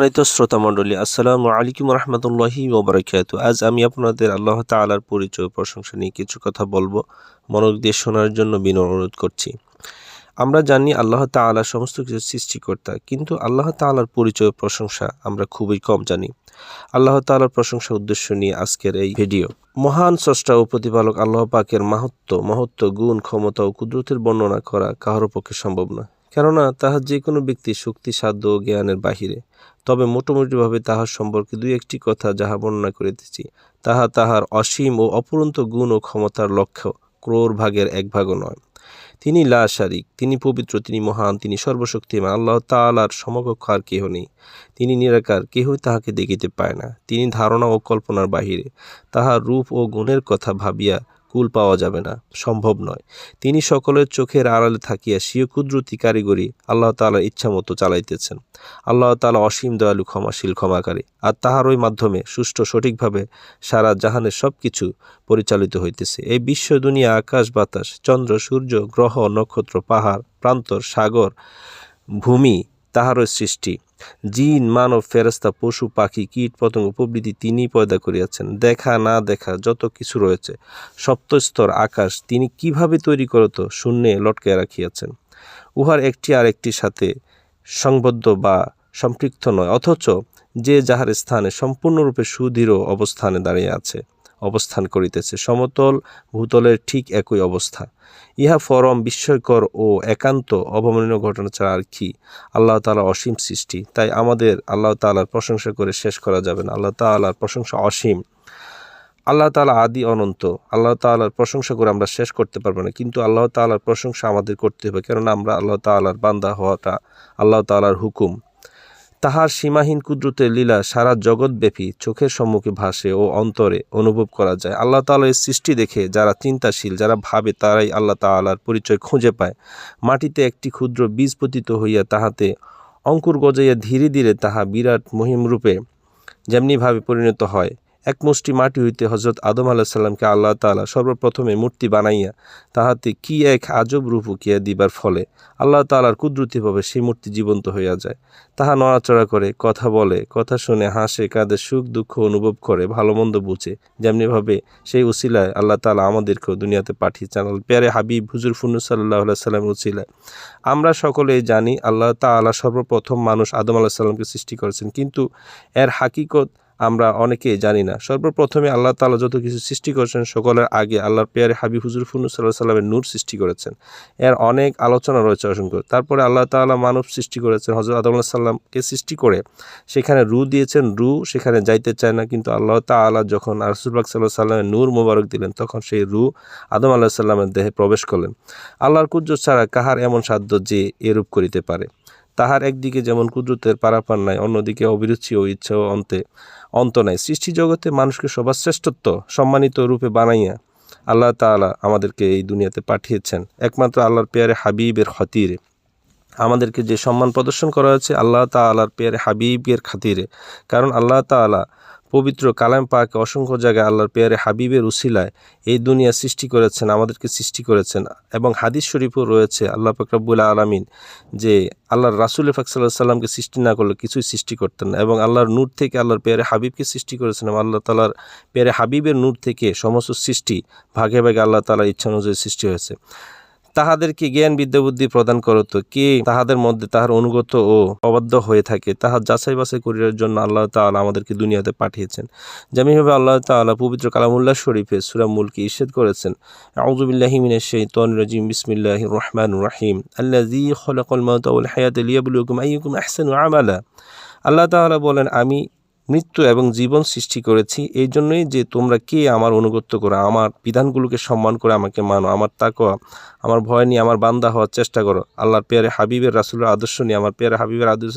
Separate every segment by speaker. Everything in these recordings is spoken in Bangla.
Speaker 1: সম্মানিত শ্রোতা মণ্ডলী আসসালামু আলাইকুম রহমতুল্লাহি ওবরাকাত আজ আমি আপনাদের আল্লাহ তাআলার পরিচয় প্রশংসা নিয়ে কিছু কথা বলব, মনোযোগ দিয়ে শোনার জন্য বিনয় অনুরোধ করছি। আমরা জানি আল্লাহ তাআলা সমস্ত কিছু সৃষ্টিকর্তা, কিন্তু আল্লাহ তাআলার পরিচয় প্রশংসা আমরা খুবই কম জানি। আল্লাহ তাআলার প্রশংসা উদ্দেশ্য নিয়ে আজকের এই ভিডিও। মহান স্রষ্টা ও প্রতিপালক আল্লাহ পাকের মাহাত্ম মহত্ব, গুণ, ক্ষমতা ও কুদরতের বর্ণনা করা কারোর পক্ষে সম্ভব নয়। কেননা তাহার যে কোনো ব্যক্তি শক্তি, সাধ্য ও জ্ঞানের বাহিরে। তবে মোটামুটিভাবে তাহার সম্পর্কে দুই একটি কথা যাহা বর্ণনা করিতেছি, তাহা তাহার অসীম ও অপরন্ত গুণ ও ক্ষমতার লক্ষ্য, ক্রোর ভাগের এক ভাগও নয়। তিনি লা শারিক তিনি পবিত্র, তিনি মহান, তিনি সর্বশক্তিমান, আল্লাহ তাআলার সমকক্ষ আর কেহ নেই। তিনি নিরাকার, কেহই তাহাকে দেখিতে পায় না। তিনি ধারণা ও কল্পনার বাহিরে। তাহার রূপ ও গুণের কথা ভাবিয়া কুল পাওয়া যাবে না, সম্ভব নয়। তিনি সকলের চোখের আড়ালে থাকিয়া স্বীয় কুদরতি কারিগরি আল্লাহ তাআলার ইচ্ছা মতো চালাইতেছেন। আল্লাহ তাআলা অসীম দয়ালু ক্ষমাশীল ক্ষমাকারী, আর তাহারই মাধ্যমে সুষ্ঠু সঠিকভাবে সারা জাহানের সব কিছু পরিচালিত হইতেছে। এই বিশ্ব দুনিয়া আকাশ, বাতাস, চন্দ্র, সূর্য, গ্রহ, নক্ষত্র, পাহাড়, প্রান্তর, সাগর, ভূমি তাহারই সৃষ্টি। জিন, মানব ফেরেস্তা পশু, পাখি, কীট, পতঙ্গ প্রভৃতি তিনি পয়দা করিয়াছেন। দেখা, না দেখা, যত কিছু রয়েছে, সপ্তস্তর আকাশ, তিনি কীভাবে তৈরি করত, শূন্যে লটকে রাখিয়াছেন। উহার একটি আর আরেকটির সাথে সংবদ্ধ বা সম্পৃক্ত নয়, অথচ যে যাহার স্থানে সম্পূর্ণরূপে সুদৃঢ় অবস্থানে দাঁড়িয়ে আছে। অবস্থান করিতেছে। সমতল ভূতলের ঠিক একই অবস্থা। ইহা ফরম বিস্ময়কর ও একান্ত অবমাননীয় ঘটনা ছাড়া আর কি। আল্লাহ তাআলা অসীম সৃষ্টি। তাই আমাদের আল্লাহ তাআলার প্রশংসা করে শেষ করা যাবে না। আল্লাহ তাআলার প্রশংসা অসীম। আল্লাহ তাআলা আদি অনন্ত। আল্লাহ তাআলার প্রশংসা করে আমরা শেষ করতে পারব না। কিন্তু আল্লাহ তাআলার প্রশংসা আমাদের করতে হবে। কেননা আমরা আল্লাহ তাআলার বান্দা হওয়াটা আল্লাহ তাআলার হুকুম। তাহার সীমাহীন কুদরতের লীলা সারা জগৎব্যাপী চোখের সম্মুখে ভাসে ও অন্তরে অনুভব করা যায়। আল্লাহ তালার সৃষ্টি দেখে যারা চিন্তাশীল, যারা ভাবে, তারাই আল্লাহ তালার পরিচয় খুঁজে পায়। মাটিতে একটি ক্ষুদ্র বীজ পতিত হইয়া তাহাতে অঙ্কুর গজাইয়া ধীরে ধীরে তাহা বিরাট মহিমরূপে যেমনিভাবে পরিণত হয় এক মুষ্টি মাটি হইতে হজরত আদম আলাহিসাল্লামকে আল্লাহ তাআলা সর্বপ্রথমে মূর্তি বানাইয়া তাহাতে কি এক আজব রূপ উকিয়া দিবার ফলে আল্লাহ তাআলার কুদরতিভাবে সেই মূর্তি জীবন্ত হইয়া যায়। তাহা নড়াচড়া করে, কথা বলে, কথা শুনে, হাসে, কাঁদে, সুখ, দুঃখ অনুভব করে, ভালো মন্দ বুঝে। যেমনিভাবে সেই উসিলায় আল্লাহ তাআলা আমাদেরকেও দুনিয়াতে পাঠিয়েছেন প্যারে হাবিব হুজুর ফুনু সাল্লাহ সাল্লামের উসিলায়, আমরা সকলেই জানি আল্লাহ তাআলা সর্বপ্রথম মানুষ আদম আলাহ সাল্লামকে সৃষ্টি করেছেন, কিন্তু এর হাকিকত আমরা অনেকেই জানি না। সর্বপ্রথমে আল্লাহ তাআলা যত কিছু সৃষ্টি করেছেন, সকলের আগে আল্লাহর পেয়ারে হাবিব হুজুর ফুনু সাল্লাহ সাল্লামের নূর সৃষ্টি করেছেন। এর অনেক আলোচনা রয়েছে অসংখ্য। তারপরে আল্লাহ তাআলা মানব সৃষ্টি করেছেন হজরত আদম আল্লাহ সাল্লামকে সৃষ্টি করে সেখানে রু দিয়েছেন, রু সেখানে যাইতে চায় না, কিন্তু আল্লাহ তাআলা যখন রসুল্লাহ সাল্লাহ সাল্লামের নূর মোবারক দিলেন, তখন সেই রু আদম আল্লাহ সাল্লামের দেহে প্রবেশ করলেন। আল্লাহর কুজ্জ ছাড়া কাহার এমন সাধ্য যে এরূপ করিতে পারে? তাহার একদিকে যেমন কুদরতের পারাপার নাই, অন্যদিকে অভিরুচি ও ইচ্ছা ও অন্তে, অন্ত নাই। সৃষ্টি জগতে মানুষকে সবার শ্রেষ্ঠত্ব সম্মানিত রূপে বানাইয়া আল্লাহ তালা আমাদেরকে এই দুনিয়াতে পাঠিয়েছেন। একমাত্র আল্লাহর পেয়ারে হাবিবের খতিরে। আমাদেরকে যে সম্মান প্রদর্শন করা হয়েছে আল্লাহ তালার পেয়ারে হাবিবের খাতিরে। কারণ আল্লাহ তাআলা পবিত্র কালাম পাকে অসংখ্য জায়গায় আল্লাহর পেয়ারে হাবিবের উসিলায় এই দুনিয়া সৃষ্টি করেছেন, আমাদেরকে সৃষ্টি করেছেন এবং হাদিস শরীফও রয়েছে আল্লাহ ফকরাবুল আলমিন যে আল্লাহর রাসুল ফাকসাল্লাহ সাল্লামকে সৃষ্টি না করলে কিছুই সৃষ্টি করতেন না এবং আল্লাহর নূর থেকে আল্লাহর পেয়ারে হাবিবকে সৃষ্টি করেছেন এবং আল্লাহ তালার পেয়ারে হাবিবের নূর থেকে সমস্ত সৃষ্টি ভাগে ভাগে আল্লাহ তালার ইচ্ছা অনুযায়ী সৃষ্টি হয়েছে। তাহাদেরকে জ্ঞান বিদ্যা বুদ্ধি প্রদান করত কে তাহাদের মধ্যে তাহার অনুগত ও অবাধ্য হয়ে থাকে তাহার যাচাই বাছাই করিবার জন্য আল্লাহ তাআলা আমাদেরকে দুনিয়াতে পাঠিয়েছেন। যেমনিভাবে আল্লাহ তাআলা পবিত্র কালামুল্লাহ শরীফে সূরা মুলকে ইরশাদ করেছেন আউযু বিল্লাহি মিনাশ শাইতানির রাজিম, বিসমিল্লাহির রহমানির রহিম, আল্লাযী খলাকাল মাউতা ওয়াল হায়াতা লিয়াবলুয়াকুম আইয়ুকুম আহসানু আমালা। আল্লাহ তাআলা বলেন, আমি মৃত্যু এবং জীবন সৃষ্টি করেছি। এই জন্যই যে তোমরা কে আমার অনুগত্য করো, আমার বিধানগুলোকে সম্মান করে আমাকে মানো, আমার তাকোয়া আমার ভয় নিয়ে আমার বান্দা হওয়ার চেষ্টা করো। আল্লাহর পেয়ারে হাবিবের রাসুলের আদর্শ নিয়ে, আমার পেয়ারে হাবিবের আদর্শ,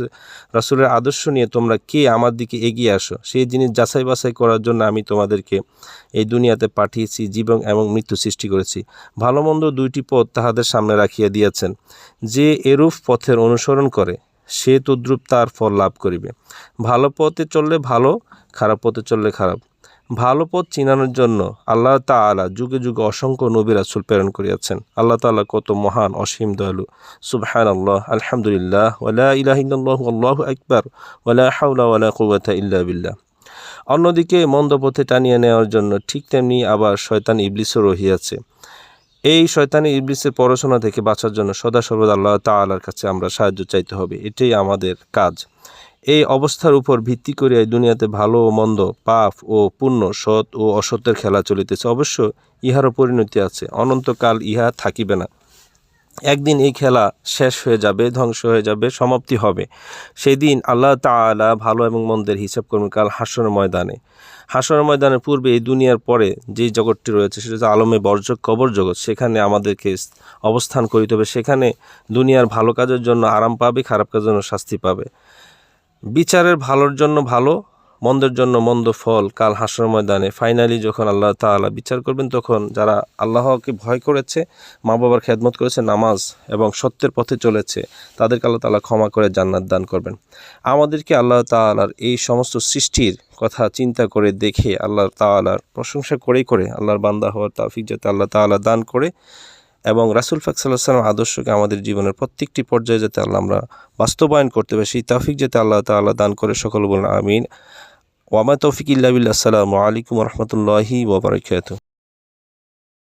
Speaker 1: রাসুলের আদর্শ নিয়ে তোমরা কে আমার দিকে এগিয়ে আসো? সেই জিনিস যাচাই বাছাই করার জন্য আমি তোমাদেরকে এই দুনিয়াতে পাঠিয়েছি, জীবন এবং মৃত্যু সৃষ্টি করেছি। ভালো মন্দ দুইটি পথ তাহাদের সামনে রাখিয়া দিয়েছেন। যে এরূপ পথের অনুসরণ করে সে তদ্রূপ তার ফল লাভ করিবে। ভালো পথে চললে ভালো, খারাপ পথে চললে খারাপ। ভালো পথ চিনানোর জন্য আল্লাহ তাআলা যুগে যুগে অসংখ্য নবী রাসূল প্রেরণ করিয়াছেন। আল্লাহ তাআলা কত মহান, অসীম দয়ালু। সুবহানাল্লাহ, আলহামদুলিল্লাহ ওয়ালা ইলাহা আল্লাহু আকবার ওয়ালা হাওলা ওয়ালা কুওয়াতা ইল্লা বিল্লাহ। অন্যদিকে মন্দ পথে টানিয়ে নেওয়ার জন্য ঠিক তেমনি আবার শয়তান ইবলিসও রহিয়াছে। এই শয়তানি ইবলিসের পড়াশোনা থেকে বাঁচার জন্য সদা সর্বদা আল্লাহ তালার কাছে আমরা সাহায্য চাইতে হবে। এটাই আমাদের কাজ। এই অবস্থার উপর ভিত্তি করে এই দুনিয়াতে ভালো ও মন্দ, পাপ ও পুণ্য, সৎ ও অসত্যের খেলা চলিতেছে। অবশ্য ইহারও পরিণতি আছে। অনন্তকাল ইহা থাকিবে না। একদিন এই খেলা শেষ হয়ে যাবে, ধ্বংস হয়ে যাবে, সমাপ্তি হবে। সেই দিন আল্লাহ তাআলা ভালো এবং মন্দের হিসাব করবেন কাল হাসর ময়দানে। হাসর ময়দানের পূর্বে এই দুনিয়ার পরে যেই জগৎটি রয়েছে, সেটা হচ্ছে আলমে বর্জক, কবর জগৎ। সেখানে আমাদেরকে অবস্থান করিতে হবে। সেখানে দুনিয়ার ভালো কাজের জন্য আরাম পাবে, খারাপ কাজের জন্য শাস্তি পাবে। বিচারের ভালোর জন্য ভালো মন্দের জন্য মন্দ ফল, কাল হাসর ময়দানে। ফাইনালি যখন আল্লাহ তাআলা বিচার করবেন, তখন যারা আল্লাহকে ভয় করেছে মা বাবার খেদমত করেছে, নামাজ এবং সত্যের পথে চলেছে, তাদেরকে আল্লাহ তাআলা ক্ষমা করে জান্নাত দান করবেন। আমাদেরকে আল্লাহ তাআলার এই সমস্ত সৃষ্টির কথা চিন্তা করে দেখে, আল্লাহ তাআলার প্রশংসা করেই করে, আল্লাহর বান্দা হওয়ার তাফিক যাতে আল্লাহ তাআলা দান করে এবং রাসুল ফাক সাল্লাহ সাল্লাম আদর্শকে আমাদের জীবনের প্রত্যেকটি পর্যায়ে যাতে আল্লাহ আমরা বাস্তবায়ন করতে পারি, সেই তাফিক যাতে আল্লাহ তাআলা দান করে সকল বলুন, আমিন। ওয়ামা তৌফিক ইল্লা বিল্লাহ আসসালামু আলাইকুম রহমতুল্লাহি ওবরাকাতুহ